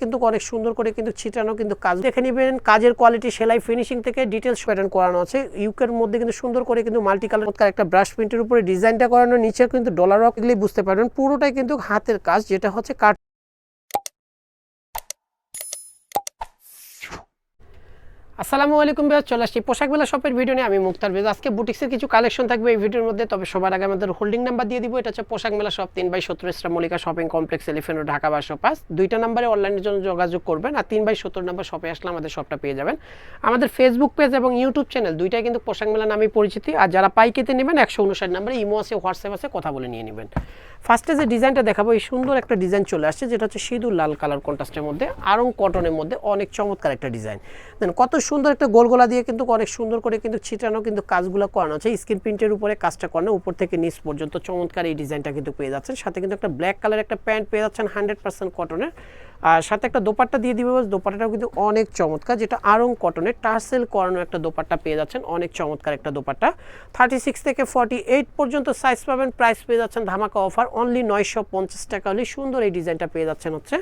কিন্তু অনেক সুন্দর করে কিন্তু ছিটানো কিন্তু কাজ। দেখে নেবেন, কাজের কোয়ালিটি সেলাই ফিনিশিং থেকে ডিটেলস প্যাটার্ন করানো আছে। ইউকের মধ্যে কিন্তু সুন্দর করে কিন্তু মাল্টি কালার একটা ব্রাশ প্রিন্টের উপরে ডিজাইনটা করানো নিচে কিন্তু ডলার রক বুঝতে পারবেন। পুরোটাই কিন্তু হাতের কাজ, যেটা হচ্ছে কাঠ আসসালামু আলাইকুম ভাই চলে আসছি পোশাক মেলা শপের ভিডিও নিয়ে। আমি মুক্তার বেজ আজকে বুটিক্সের কিছু কালেকশন থাকবে এই ভিডিওর মধ্যে। তবে সবার আগে আমাদের হোল্ডিং নাম্বার দিয়ে দিব। এটা হচ্ছে পোশাক মেলা শপ তিন বাই সত্তর ইসরা Mallika shopping complex elephant Dhaka বারোশো পাঁচ। দুইটা নাম্বারে অনলাইনের জন্য যোগাযোগ করবেন আর তিন বাই সত্তর নাম্বার শপে আসলে আমাদের শপটা পেয়ে যাবেন। আমাদের ফেসবুক পেজ এবং ইউটিউব চ্যানেল দুইটাই কিন্তু পোশাক মেলা নামে পরিচিতি। আর যারা পাইকেতে নেবেন, একশো উনষাট নাম্বারে ইমো আছে, হোয়াটসঅ্যাপ আছে, কথা বলে নিয়ে নেবেন। ফার্স্টে যে ডিজাইনটা দেখাবো, এই সুন্দর একটা ডিজাইন চলে আসছে। যেটা হচ্ছে সিঁদুর লাল কালার কন্ট্রাস্টের মধ্যে, আরং কটনের মধ্যে অনেক চমৎকার একটা ডিজাইন দেন কত সুন্দর একটা গোলগোলা দিয়ে কিন্তু অনেক সুন্দর করে কিন্তু ছিটানো কিন্তু কাজগুলো করানো আছে। স্ক্রিন প্রিন্টের উপরে কাজটা করানো, উপর থেকে নিচ পর্যন্ত চমৎকার এই ডিজাইনটা কিন্তু পেয়ে যাচ্ছেন। সাথে কিন্তু একটা ব্ল্যাক কালার একটা প্যান্ট পেয়ে যাচ্ছেন হান্ড্রেড পার্সেন্ট কটনের আর সাথে একটা দোপাট্টা দিয়ে দিবে দোপাট্টাটাও কিন্তু অনেক চমৎকার, যেটা আরং কটনের টার্সেল করানো একটা দোপাট্টা পেয়ে যাচ্ছেন, অনেক চমৎকার একটা দোপাট্টা। থার্টি সিক্স থেকে ফর্টি এইট পর্যন্ত সাইজ পাবেন প্রাইস পেয়ে যাচ্ছেন ধামাকা অফার অনলি নয়শো পঞ্চাশ টাকা হলে সুন্দর এই ডিজাইনটা পেয়ে যাচ্ছেন হচ্ছে।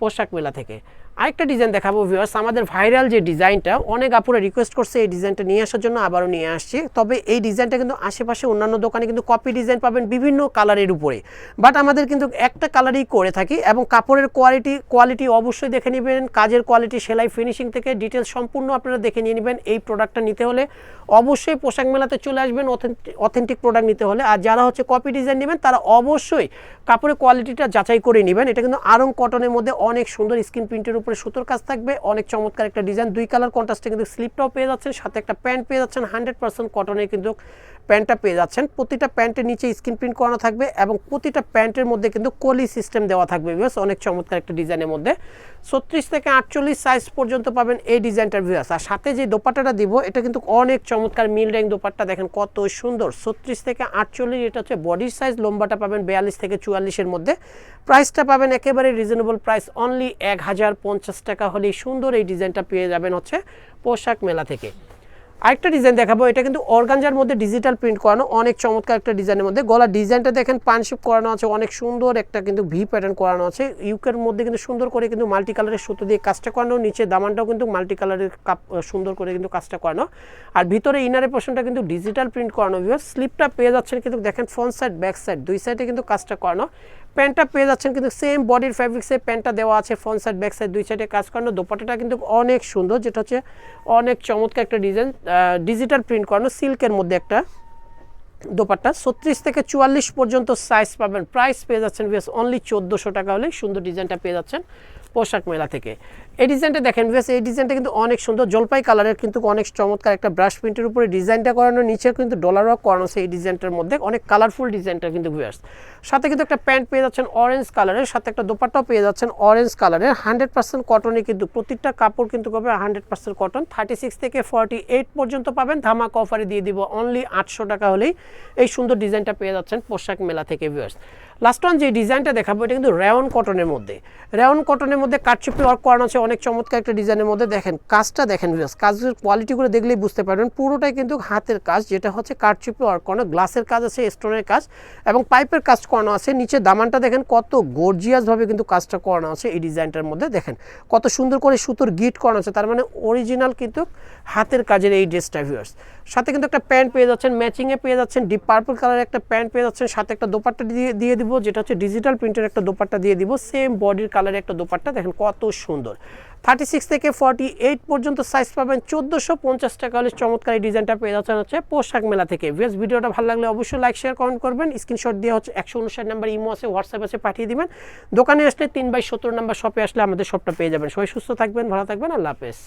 পোশাক মেলা থেকে। আরেকটা ডিজাইন দেখাবো ভিউয়ার্স আমাদের ভাইরাল যে ডিজাইনটা অনেক আপুরা রিকোয়েস্ট করছে এই ডিজাইনটা নিয়ে আসার জন্য, আবারও নিয়ে আসছি। তবে এই ডিজাইনটা কিন্তু আশেপাশে অন্যান্য দোকানে কিন্তু কপি ডিজাইন পাবেন বিভিন্ন কালারের উপরে। বাট আমাদের কিন্তু একটা কালারই করে থাকি এবং কাপড়ের কোয়ালিটি কোয়ালিটি অবশ্যই দেখে নেবেন, কাজের কোয়ালিটি সেলাই ফিনিশিং থেকে ডিটেলস সম্পূর্ণ আপনারা দেখে নিয়ে নেবেন এই প্রোডাক্টটা নিতে হলে। অবশ্যই পোশাক মেলাতে চলে আসবেন অথেন্টিক প্রোডাক্ট নিতে হলে। আর যারা হচ্ছে কপি ডিজাইন নেবেন, তারা অবশ্যই কাপড়ের কোয়ালিটিটা যাচাই করে নেবেন। এটা কিন্তু আরং কটনের মধ্যে অনেক সুন্দর স্ক্রিন প্রিন্টের উপরে সুতোর কাজ থাকবে, অনেক চমৎকার একটা ডিজাইন। দুই কালার কন্ট্রাস্টে কিন্তু স্লিপটাও পেয়ে যাচ্ছেন, সাথে একটা প্যান্ট পেয়ে যাচ্ছেন, হান্ড্রেড পার্সেন্ট কটনের কিন্তু প্যান্টটা পেয়ে যাচ্ছেন। প্রতিটা প্যান্টের নিচে স্ক্রিন প্রিন্ট করানো থাকবে এবং প্রতিটা প্যান্টের মধ্যে কিন্তু কলি সিস্টেম দেওয়া থাকবে বেশ অনেক চমৎকার একটা ডিজাইনের মধ্যে। ছত্রিশ থেকে আটচল্লিশ সাইজ পর্যন্ত পাবেন এই ডিজাইনটার ভিউয়ার্স আর সাথে যে দোপাট্টাটা দিব, এটা কিন্তু অনেক চমৎকার মিল র্যাং দোপাট্টা। দেখেন কত সুন্দর। ছত্রিশ থেকে আটচল্লিশ, এটা হচ্ছে বডির সাইজ লম্বাটা পাবেন বিয়াল্লিশ থেকে চুয়াল্লিশের মধ্যে। প্রাইসটা পাবেন একেবারে রিজনেবল প্রাইস অনলি এক হাজার পঞ্চাশ টাকা হলেই সুন্দর এই ডিজাইনটা পেয়ে যাবেন হচ্ছে পোশাক মেলা থেকে। আরেকটা ডিজাইন দেখাবো, এটা কিন্তু অর্গানজার মধ্যে ডিজিটাল প্রিন্ট করানো, অনেক চমৎকার একটা ডিজাইনের মধ্যে। গলার ডিজাইনটা দেখেন পানশিপ করানো আছে, অনেক সুন্দর একটা কিন্তু ভি প্যাটার্ন করানো আছে। ইউকের মধ্যে কিন্তু সুন্দর করে কিন্তু মাল্টি কালারের সুতো দিয়ে কাজটা করানো, নিচে দামানটাও কিন্তু মাল্টি কালারের কাপ সুন্দর করে কিন্তু কাজটা করানো। আর ভিতরে ইনারের পোর্শনটা কিন্তু ডিজিটাল প্রিন্ট করানো ভিউয়ার স্লিপটা পেয়ে যাচ্ছেন কিন্তু দেখেন ফ্রন্ট সাইড ব্যাক সাইড দুই সাইডে কিন্তু কাজটা করানো। প্যান্টটা পেয়ে যাচ্ছেন কিন্তু সেম বডির ফ্যাব্রিক্সে প্যান্টটা দেওয়া আছে ফ্রন্ট সাইড ব্যাক সাইড দুই সাইডে কাজ করানো। দোপাটাটা কিন্তু অনেক সুন্দর, যেটা হচ্ছে অনেক চমৎকার একটা ডিজাইন ডিজিটাল প্রিন্ট করানো সিল্কের মধ্যে একটা দোপাট্টা। ছত্রিশ থেকে চুয়াল্লিশ পর্যন্ত সাইজ পাবেন। প্রাইস পেয়ে যাচ্ছেন বেশ অনলি চোদ্দোশো টাকা হলে সুন্দর ডিজাইনটা পেয়ে যাচ্ছেন পোশাক মেলা থেকে। এই ডিজাইনটা দেখেন বিএস এই ডিজাইনটা কিন্তু অনেক সুন্দর। জলপাই কালারের কিন্তু অনেক চমৎকার একটা ব্রাশ প্রিন্টের উপরে ডিজাইনটা করানো নিচে কিন্তু ডলার ওয়ার্ক করানো আছে এই ডিজাইনটার মধ্যে। অনেক কালারফুল ডিজাইনটা কিন্তু ভিউয়ার্স সাথে কিন্তু একটা প্যান্ট পেয়ে যাচ্ছেন অরেঞ্জ কালারের সাথে একটা দোপাট্টাও পেয়ে যাচ্ছেন অরেঞ্জ কালারের হান্ড্রেড পার্সেন্ট কটনে কিন্তু প্রত্যেকটা কাপড় কিন্তু পাবে hundred percent cotton thirty six থেকে ফর্টি এইট পর্যন্ত পাবেন। ধামাক অফারে দিয়ে দিব অনলি আটশো টাকা হলেই। এই সুন্দর ডিজাইনটা পেয়ে যাচ্ছেন পোশাক মেলা থেকে ভিউয়ার্স লাস্ট ওয়ান যে ডিজাইনটা দেখাবো, এটা কিন্তু রেওন কটনের মধ্যে। রেওন কটনের মধ্যে কাটচুপি ওয়ার্ক করানো আছে অনেক চমৎকার একটা ডিজাইনের মধ্যে দেখেন, কাজটা দেখেন ভিউয়ার্স কাজের কোয়ালিটিগুলো দেখলেই বুঝতে পারবেন। পুরোটাই কিন্তু হাতের কাজ, যেটা হচ্ছে কাটচুপি ওয়ার্ক করানো গ্লাসের কাজ আছে স্টোনের কাজ, এবং পাইপের কাজ করানো আছে। নিচে দামানটা দেখেন, কত গর্জিয়াসভাবে কিন্তু কাজটা করানো আছে এই ডিজাইনটার মধ্যে দেখেন। কত সুন্দর করে সুতোর গিট করানো আছে, তার মানে অরিজিনাল কিন্তু হাতের কাজের এই ড্রেসটা ভিউয়ার্স সাথে কিন্তু একটা প্যান্ট পেয়ে যাচ্ছেন, ম্যাচিংয়ে পেয়ে যাচ্ছেন ডিপ পার্পল কালারের একটা প্যান্ট পেয়ে যাচ্ছেন, সাথে একটা দোপাট্টা দিয়ে দিয়ে দিব, যেটা হচ্ছে ডিজিটাল প্রিন্টের একটা দোপাট্টা দিয়ে দিব সেম বডির কালারের একটা দোপাট্টা, দেখেন কত সুন্দর। থার্টি সিক্স থেকে ফর্টি এইট পর্যন্ত সাইজ পাবেন, চোদ্দোশো পঞ্চাশ টাকা হলে চমৎকার এই ডিজাইনটা পেয়ে যাচ্ছেন হচ্ছে পোশাক মেলা থেকে। ভিএস ভিডিওটা ভালো লাগলে অবশ্যই লাইক শেয়ার কমেন্ট করবেন। স্ক্রিনশট দিয়ে হচ্ছে একশো উনষাট নাম্বার ইমো আছে হোয়াটসঅ্যাপ আছে, পাঠিয়ে দিবেন। দোকানে আসলে তিন বাই সত্তর নাম্বার শপে আসলে আমাদের শপটা পেয়ে যাবেন। সবাই সুস্থ থাকবেন, ভালো থাকবেন, আল্লাহ হাফেজ।